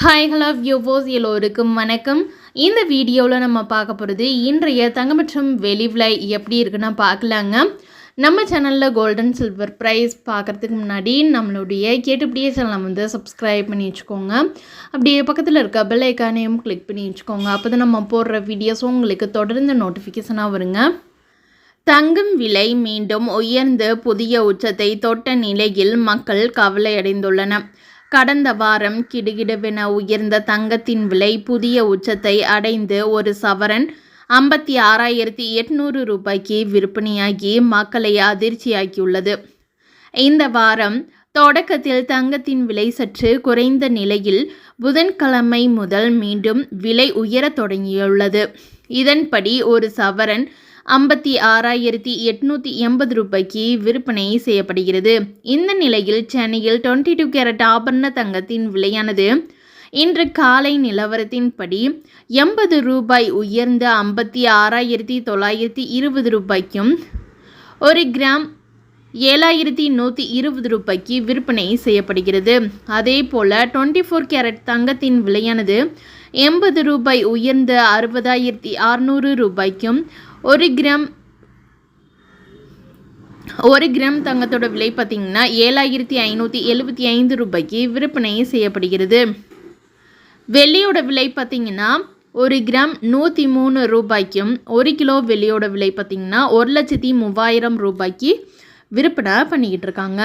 Hi hello வியூவோஸ் எல்லோருக்கும் வணக்கம். இந்த வீடியோவில் நம்ம பார்க்க போகிறது இன்றைய தங்கம் மற்றும் வெளி விலை எப்படி இருக்குன்னு பார்க்கலாங்க. நம்ம சேனலில் கோல்டன் சில்வர் ப்ரைஸ் பார்க்குறதுக்கு முன்னாடி நம்மளுடைய கேட்டுப்படியே சேனலை வந்து சப்ஸ்கிரைப் பண்ணி வச்சுக்கோங்க. அப்படியே பக்கத்தில் இருக்க பெல் ஐக்கானையும் கிளிக் பண்ணி வச்சுக்கோங்க. அப்போ தான் நம்ம போடுற வீடியோஸும் உங்களுக்கு தொடர்ந்து நோட்டிஃபிகேஷனாக வருங்க. தங்கம் விலை மீண்டும் உயர்ந்து புதிய உச்சத்தை தொட்ட நிலையில் மக்கள் கவலையடைந்துள்ளனர். கடந்த வாரம் கிடுகிடுவென உயர்ந்த தங்கத்தின் விலை புதிய உச்சத்தை அடைந்து ஒரு சவரன் ஐம்பத்தி ஆறாயிரத்தி எட்நூறு ரூபாய்க்கு விற்பனையாகி மக்களை அதிர்ச்சியாக்கியுள்ளது. இந்த வாரம் தொடக்கத்தில் தங்கத்தின் விலை சற்று குறைந்த நிலையில் புதன்கிழமை முதல் மீண்டும் விலை உயரத் தொடங்கியுள்ளது. இதன்படி ஒரு சவரன் ஐம்பத்தி ஆறாயிரத்தி எட்நூற்றி எண்பது ரூபாய்க்கு விற்பனை செய்யப்படுகிறது. இந்த நிலையில் சென்னையில் டுவெண்ட்டி டூ கேரட் ஆபரண தங்கத்தின் விலையானது இன்று காலை நிலவரத்தின்படி எண்பது ரூபாய் உயர்ந்த ஐம்பத்தி ஆறாயிரத்தி தொள்ளாயிரத்தி இருபது ரூபாய்க்கும் ஒரு கிராம் ஏழாயிரத்தி நூற்றி இருபது ரூபாய்க்கு விற்பனை செய்யப்படுகிறது. அதே போல் டுவெண்ட்டி ஃபோர் கேரட் தங்கத்தின் விலையானது எண்பது ரூபாய் உயர்ந்த அறுபதாயிரத்தி அறுநூறு ரூபாய்க்கும் ஒரு கிராம் ஒரு கிராம் தங்கத்தோட விலை பார்த்திங்கன்னா ஏழாயிரத்தி ஐநூற்றி எழுபத்தி ஐந்து ரூபாய்க்கு விற்பனை செய்யப்படுகிறது. வெள்ளியோட விலை பார்த்திங்கன்னா ஒரு கிராம் நூற்றி மூணு ரூபாய்க்கும் ஒரு கிலோ வெள்ளியோட விலை பார்த்திங்கன்னா ஒரு லட்சத்தி மூவாயிரம் ரூபாய்க்கு விற்பனை பண்ணிக்கிட்டு இருக்காங்க.